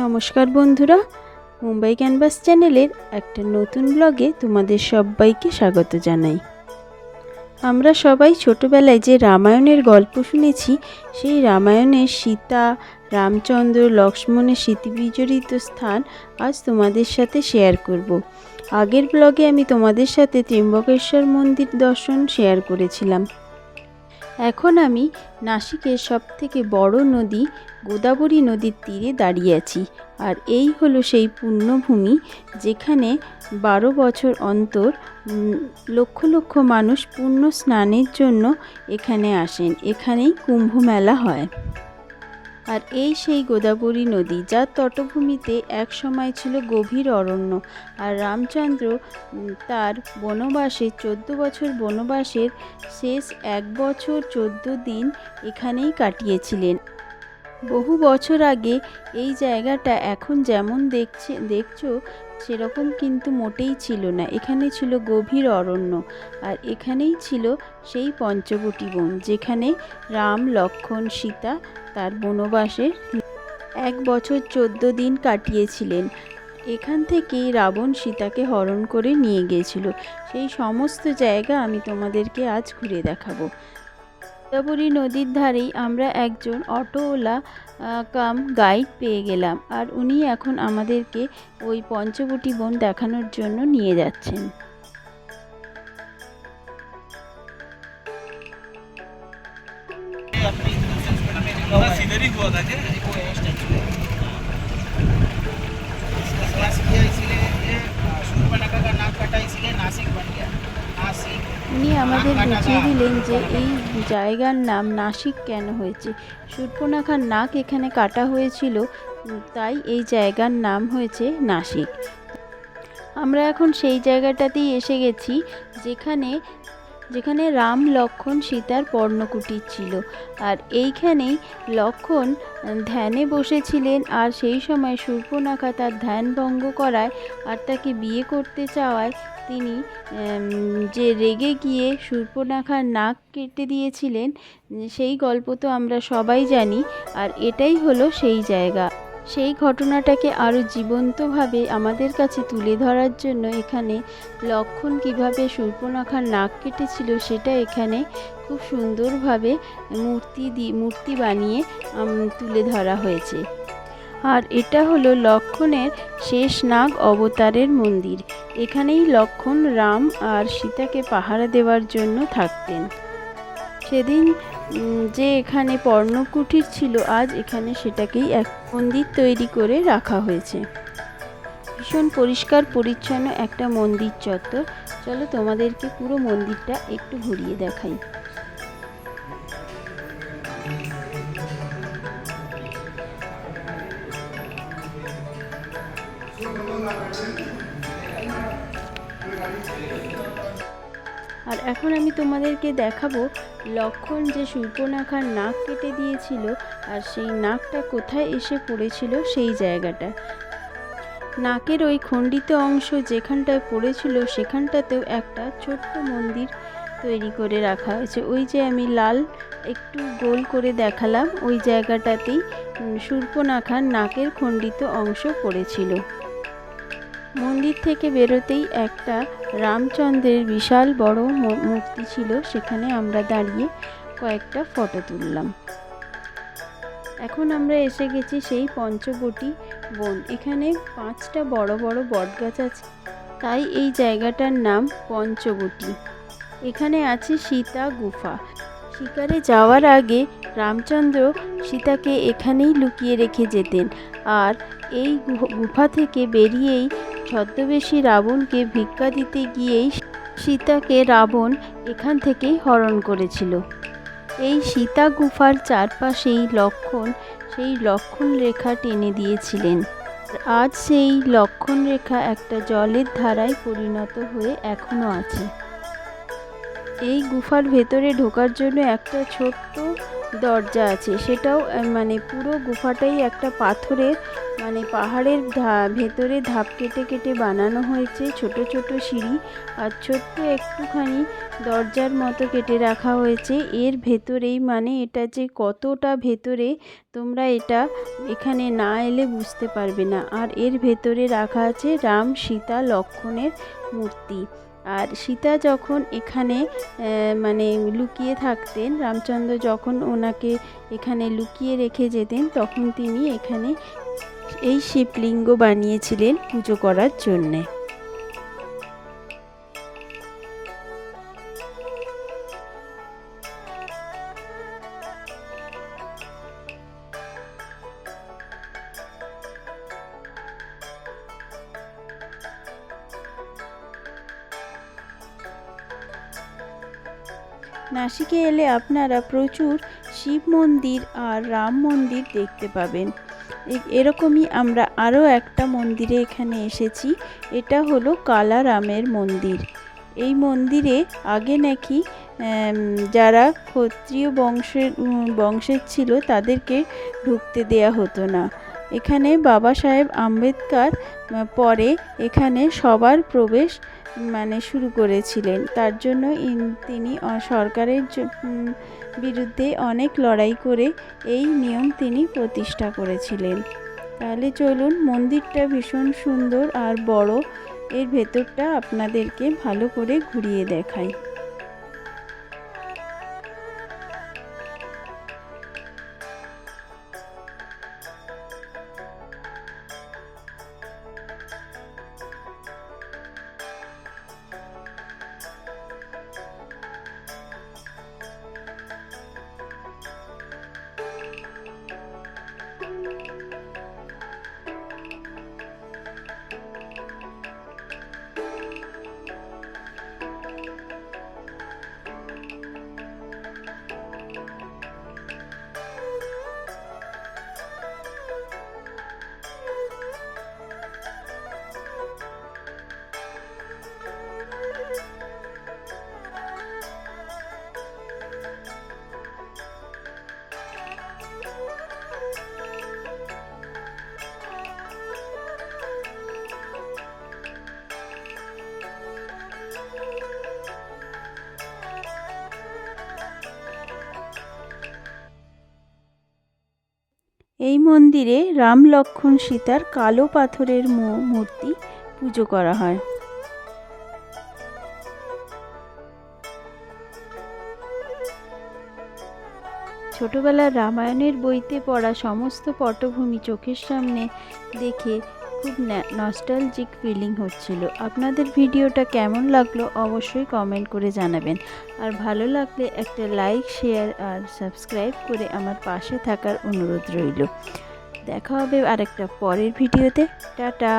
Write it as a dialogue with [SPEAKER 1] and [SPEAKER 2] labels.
[SPEAKER 1] নমস্কার বন্ধুরা, মুম্বাই ক্যানভাস চ্যানেলের একটা নতুন ব্লগে তোমাদের সবাইকে স্বাগত জানাই আমরা সবাই ছোটবেলায় যে রামায়ণের গল্প শুনেছি, সেই রামায়ণের সীতা, রামচন্দ্র, লক্ষ্মণের স্মৃতিবিজড়িত স্থান আজ তোমাদের সাথে শেয়ার করব। আগের ব্লগে আমি তোমাদের সাথে ত্রিম্বকেশ্বর মন্দির দর্শন শেয়ার করেছিলাম এখন আমি নাসিকের সব থেকে বড় নদী গোদাবরী নদীর তীরে দাঁড়িয়ে আছি। আর এই হলো সেই পুণ্যভূমি যেখানে বারো বছর অন্তর লক্ষ লক্ষ মানুষ পুণ্য স্নানের জন্য এখানে আসেন। এখানেই কুম্ভ মেলা হয়। আর এই সেই গোদাবরী নদী যার তটভূমিতে এক সময় ছিল গভীর অরণ্য। আর রামচন্দ্র তার বনবাসে চোদ্দ বছর বনবাসের শেষ এক বছর চোদ্দ দিন এখানেই কাটিয়েছিলেন। বহু বছর আগে এই জায়গাটা এখন যেমন দেখছে, দেখছ সেরকম কিন্তু মোটেই ছিল না। এখানে ছিল গভীর অরণ্য আর এখানেই ছিল সেই পঞ্চবটী বন, যেখানে রাম লক্ষ্মণ সীতা তার বনবাসের এক বছর চোদ্দ দিন কাটিয়েছিলেন। এখান থেকেই রাবণ সীতাকে হরণ করে নিয়ে গিয়েছিল। সেই সমস্ত জায়গা আমি তোমাদেরকে আজ ঘুরে দেখাবো। গোদাবরী নদীর ধারেই আমরা একজন অটোওয়ালা আহ, কাম গাইড পেয়ে গেলাম আর উনি এখন আমাদেরকে ওই পঞ্চবটী বন দেখানোর জন্য নিয়ে যাচ্ছেন
[SPEAKER 2] बस इधर ही हुआ था क्या
[SPEAKER 3] इसका क्लास किया इसीलिए ये शूर्पणखा का नाक कटा इसलिए नासिक बन गया नासिक
[SPEAKER 1] উনি আমাদের বুঝিয়ে দিলেন যে এই জায়গার নাম নাসিক কেন হয়েছে। সূর্পনাখার নাক এখানে কাটা হয়েছিল, তাই এই জায়গার নাম হয়েছে নাসিক। আমরা এখন সেই জায়গাটাতেই এসে গেছি, যেখানে যেখানে রাম লক্ষণ সীতার পর্ণকুটির ছিল। আর এইখানেই লক্ষণ ধ্যানে বসেছিলেন, আর সেই সময় সূর্পনাখা তার ধ্যান ভঙ্গ করায় আর তাকে বিয়ে করতে চাওয়ায় তিনি যে রেগে গিয়ে সূর্পনাখার নাক কেটে দিয়েছিলেন, সেই গল্প তো আমরা সবাই জানি, আর এটাই হলো সেই জায়গা। সেই ঘটনাটাকে আরও জীবন্তভাবে আমাদের কাছে তুলে ধরার জন্য এখানে লক্ষণ কীভাবে সূর্পনাখার নাক কেটেছিল সেটা এখানে খুব সুন্দরভাবে মূর্তি দি, মূর্তি বানিয়ে তুলে ধরা হয়েছে। আর এটা হলো লক্ষণের শেষ নাগ অবতারের মন্দির। এখানেই লক্ষণ রাম আর সীতাকে পাহারা দেওয়ার জন্য থাকতেন। সেদিন যে এখানে পর্ণকুঠির ছিল, আজ এখানে সেটাকেই এক মন্দির তৈরি করে রাখা হয়েছে। ভীষণ পরিষ্কার, পরিচ্ছন্ন একটা মন্দির চত্বর। চলো তোমাদেরকে পুরো মন্দিরটা একটু ঘুরিয়ে দেখাই। আর এখন আমি তোমাদেরকে দেখাবো লক্ষণ যে সূর্পনাখার নাক কেটে দিয়েছিল আর সেই নাকটা কোথায় এসে পড়েছিল সেই জায়গাটা। নাকের ওই খণ্ডিত অংশ যেখানটায় পড়েছিল সেখানটাতেও একটা ছোট্ট মন্দির তৈরি করে রাখা হয়েছে। ওই যে আমি লাল একটু গোল করে দেখালাম, ওই জায়গাটাতেই সূর্পনাখার নাকের খণ্ডিত অংশ পড়েছিল। মন্দির থেকে বেরোতেই একটা রামচন্দ্রের বিশাল বড় মূর্তি ছিল, সেখানে আমরা দাঁড়িয়ে কয়েকটা ফটো তুললাম। এখন আমরা এসে গেছি সেই পঞ্চবটী বন। এখানে পাঁচটা বড় বড় বটগাছ আছে, তাই এই জায়গাটার নাম পঞ্চবটী। এখানে আছে সীতা গুফা। শিকারে যাওয়ার আগে রামচন্দ্র সীতাকে এখানেই লুকিয়ে রেখে যেতেন। আর এই গুফা থেকে বেরিয়েই ছদ্মবেশী রাবণকে ভিক্ষা দিতে গিয়েই সীতাকে রাবণ এখান থেকেই হরণ করেছিল। এই সীতা গুফার চারপাশেই লক্ষণ, সেই লক্ষণ রেখা টেনে দিয়েছিলেন। আজ সেই লক্ষণ রেখা একটা জলের ধারায় পরিণত হয়ে এখনও আছে। এই গুফার ভেতরে ঢোকার জন্য একটা ছোট্ট দরজা আছে। সেটাও মানে পুরো গুফাটাই একটা পাথরের মানে পাহাড়ের ভেতরে ধাপ কেটে কেটে বানানো হয়েছে। ছোট ছোট সিঁড়ি আর ছোট্ট একটুখানি দরজার মতো কেটে রাখা হয়েছে। এর ভেতরেই মানে এটা যে কতটা ভেতরে, তোমরা এটা এখানে না এলে বুঝতে পারবে না। আর এর ভেতরে রাখা আছে রাম সীতা লক্ষ্মণের মূর্তি। আর সীতা যখন এখানে মানে লুকিয়ে থাকতেন, রামচন্দ্র যখন ওনাকে এখানে লুকিয়ে রেখে যেতেন, তখন তিনি এখানে এই শিবলিঙ্গ বানিয়েছিলেন পুজো করার জন্যে। নাসিকে এলে আপনারা প্রচুর শিব মন্দির আর রাম মন্দির দেখতে পাবেন। এরকমই আমরা আরও একটা মন্দিরে এখানে এসেছি, এটা হলো কালারামের মন্দির। এই মন্দিরে আগে নাকি যারা ক্ষত্রিয় বংশের বংশের ছিল তাদেরকে ঢুকতে দেয়া হতো না। এখানে বাবা সাহেব আম্বেদকর পরে এখানে সবার প্রবেশ মানে শুরু করেছিলেন। তার জন্য তিনি সরকারের বিরুদ্ধে অনেক লড়াই করে এই নিয়ম তিনি প্রতিষ্ঠা করেছিলেন। তাহলে চলুন, মন্দিরটা ভীষণ সুন্দর আর বড়। এর ভেতরটা আপনাদেরকে ভালো করে ঘুরিয়ে দেখাই। এই মন্দিরে রাম লক্ষ্মণ সীতার কালো পাথরের মূর্তি পুজো করা হয়। ছোটবেলার রামায়ণের বইতে পড়া সমস্ত পটভূমি চোখের সামনে দেখে খুব নস্টালজিক ফিলিং হচ্ছিল। আপনাদের ভিডিওটা কেমন লাগল অবশ্যই কমেন্ট করে জানাবেন। আর ভালো লাগলে একটা লাইক শেয়ার আর সাবস্ক্রাইব করে আমার পাশে থাকার অনুরোধ রইল। দেখা হবে আরেকটা পরের ভিডিওতে। টাটা!